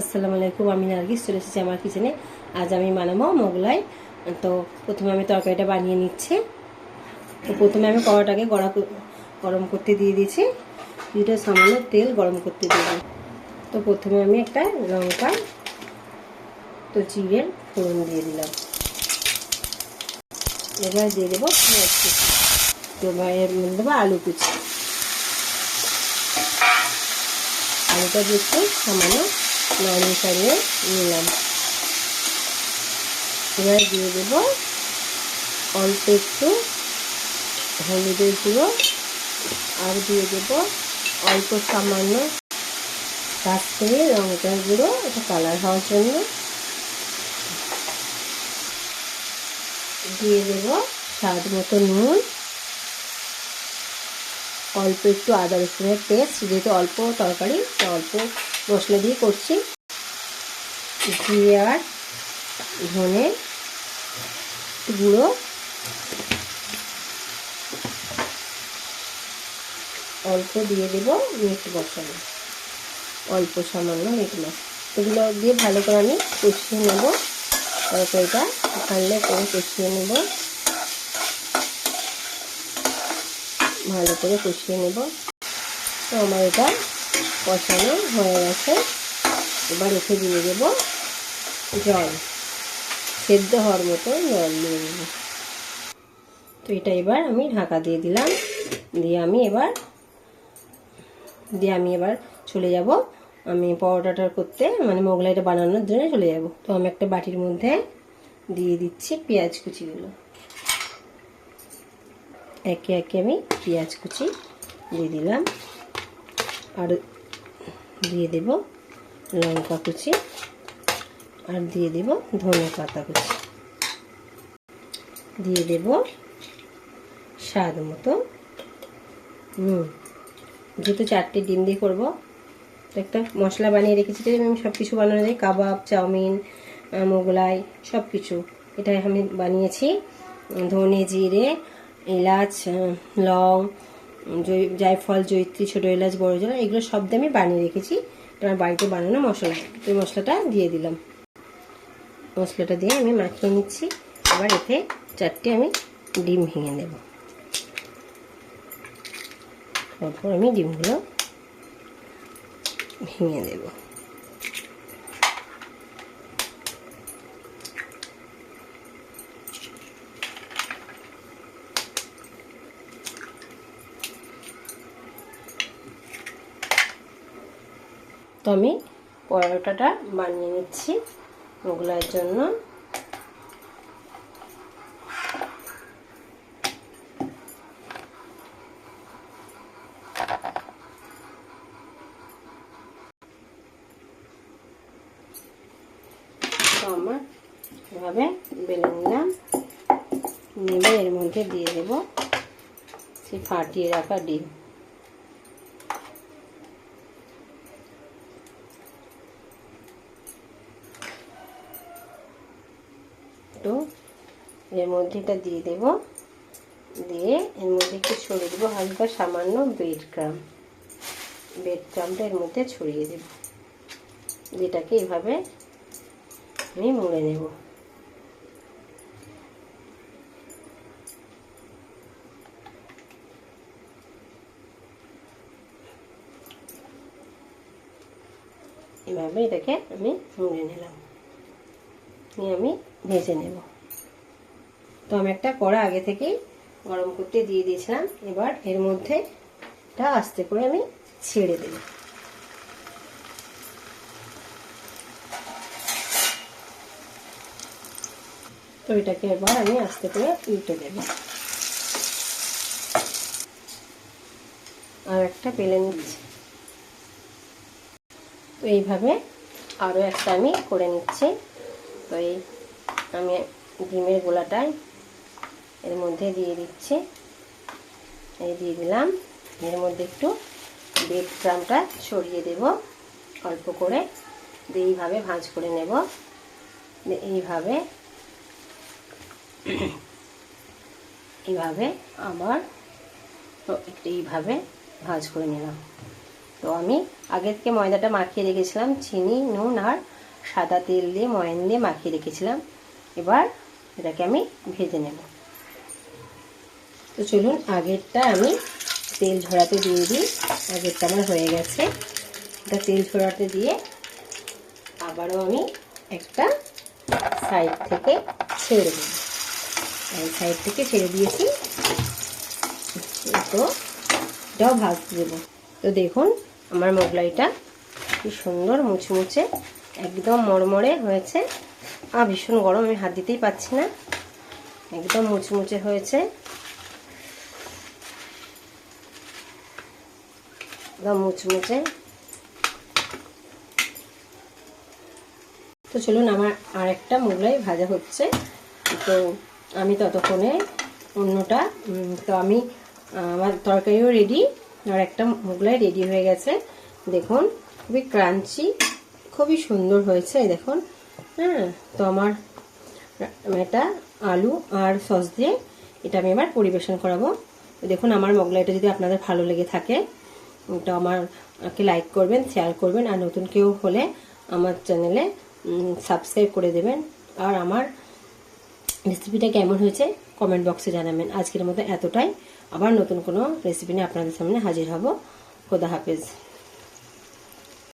আসসালামু আলাইকুম, আমি নার্গিস, চলে এসেছি আমার কিচেনে আজ আমি বানাবো মোগলাই। তো প্রথমে আমি তরকারিটা বানিয়ে নিচ্ছি। তো প্রথমে আমি কড়াটাকে গড়া গরম করতে দিয়ে দিয়েছি। দুটো সামান্য তেল গরম করতে দিয়ে তো প্রথমে আমি একটা লঙ্কা তো চিড়ের ফোড়ন দিয়ে দিলাম। এবার দিয়ে দেবো তো এর মধ্যে দেবো আলু কুচি আলুটা দিয়ে সামান্য নাড়িয়ে চাড়িয়ে নিলাম। এবার দিয়ে দেব অল্প একটু হলুদের গুঁড়ো আর দিয়ে দেব অল্প সামান্য কাশ্মীরি লঙ্কার গুঁড়ো, এটা কালার হওয়ার জন্য। দিয়ে দেব স্বাদ মতো নুন। অল্প একটু আদা রসুনের পেস্ট যেহেতু অল্প তরকারি, অল্প মশলা দিয়ে করছি। আর ধনে গুঁড়ো। অল্প দিয়ে দেব মিট মশলা। অল্প সামান্য মিট মশলা। এগুলো দিয়ে ভালো করে আমি কষিয়ে নেব। তরকারিটা ভালো করে কষিয়ে নেব। ভালো করে কষিয়ে নেব। তো আমার এটা কষানো হয়ে গেছে। এবার রেখে দিয়ে দেব জল। সেদ্ধ হওয়ার মতো জল দিয়ে দেবো। তো এটা এবার আমি ঢাকা দিয়ে দিলাম। দিয়ে আমি এবার, দিয়ে আমি এবার চলে যাব। আমি পরোটাটা করতে মানে মোগলাইটা বানানোর জন্য চলে যাব। তো আমি একটা বাটির মধ্যে দিয়ে দিচ্ছি পেঁয়াজ কুচিগুলো। একে একে আমি পেঁয়াজ কুচি দিয়ে দিলাম। আর দিয়ে দেব লঙ্কা কুচি আর দিয়ে দেব ধনে পাতা কুচি। দিয়ে দেব স্বাদ মতো। হুম, যেহেতু চারটে ডিম দিয়ে করব, একটা মশলা বানিয়ে রেখেছি যে আমি সব কিছু বানানো যায়, কাবাব, চাউমিন মোগলাই সব কিছু এটা আমি বানিয়েছি। ধনে জিরে, এলাচ লং জায়ফল জৈত্রী ছোটো এলাচ, বড় জলা, এগুলো সব আমি বানিয়ে রেখেছি। আমার বাড়িতে বানানো মশলা। এই মশলাটা দিয়ে দিলাম। মশলাটা দিয়ে আমি মাখিয়ে নিচ্ছি। আবার এতে চারটে আমি ডিম ভেঙে নেব। তারপর আমি ডিমগুলো ভেঙে দেব তো আমি পরোটাটা বানিয়ে নিচ্ছি ওগুলোর জন্য। আমার এভাবে বেলে নিলাম। নেবে এর মধ্যে দিয়ে দেব সেই ফাটিয়ে রাখা ডিম তো এর মধ্যে এটা দিয়ে দেব। দিয়ে এর মধ্যে একটু ছড়িয়ে দেবো, হালকা সামান্য বেড ক্রাম। বেড ক্রামটা এর মধ্যে ছড়িয়ে দেব। যেটাকে এভাবে আমি মুড়ে নেব। এভাবে এটাকে আমি মুড়ে নিলাম। নিয়ে আমি ভেজে নেব। তো আমি একটা কড়া আগে থেকেই গরম করতে দিয়ে দিয়েছিলাম। এবার এর মধ্যে এটা আস্তে করে আমি ছেড়ে দেব। তো এটাকে এবার আমি আস্তে করে উল্টে দেব। আর একটা পেলে নিচ্ছি। তো এইভাবে আরও একটা আমি করে নিচ্ছি। তো এই আমি ডিমের গোলাটাই এর মধ্যে দিয়ে দিচ্ছি। এই দিয়ে দিলাম। এর মধ্যে একটু বেড ক্রামটা ছড়িয়ে দেব। অল্প করে দিয়ে এইভাবে ভাঁজ করে নেব। এইভাবে এইভাবে আমার একটু এইভাবে ভাঁজ করে নিলাম। তো আমি আগে থেকে ময়দাটা মাখিয়ে রেখেছিলাম। চিনি, নুন আর সাদা তেল দিয়ে, ময়ন দিয়ে মাখিয়ে রেখেছিলাম। এবার এটাকে আমি ভেজে নেব। তো চলুন আগেরটা আমি তেল ঝরাতে দিয়ে দিই। আগেরটা আমার হয়ে গেছে। এটা তেল ঝরাতে দিয়ে আবারও আমি একটা সাইড থেকে ছেড়ে দেবো। এই সাইড থেকে ছেড়ে দিয়েছি। তো এটাও ভাজতে দেবো। তো দেখুন, আমার মোগলাইটা কি সুন্দর মুচমুচে একদম মরমরে হয়েছে। আর ভীষণ গরম, আমি হাত দিতেই পাচ্ছি না। একদম মুচমুচে হয়েছে। একদম মুচমুচে। তো চলুন, আমার আর একটা মোগলাই ভাজা হচ্ছে। তো আমি ততক্ষণে অন্যটা তো আমি আমার তরকারিও রেডি আর একটা মোগলাই রেডি হয়ে গেছে। দেখুন, খুবই ক্রাঞ্চি খুবই সুন্দর হয়েছে দেখুন। হ্যাঁ তো আমার এটা আলু আর সস দিয়ে এটা আমি এবার পরিবেশন করাবো। দেখুন, আমার মোগলাইটা যদি আপনাদের ভালো লেগে থাকে তো আমারকে লাইক করবেন শেয়ার করবেন, আর নতুন কেউ হলে আমার চ্যানেলে সাবস্ক্রাইব করে দেবেন। আর আমার রেসিপিটা কেমন হয়েছে কমেন্ট বক্সে জানাবেন। আজকের মতো এতটাই। আবার নতুন কোনো রেসিপি নিয়ে আপনাদের সামনে হাজির হব। খোদা হাফেজ।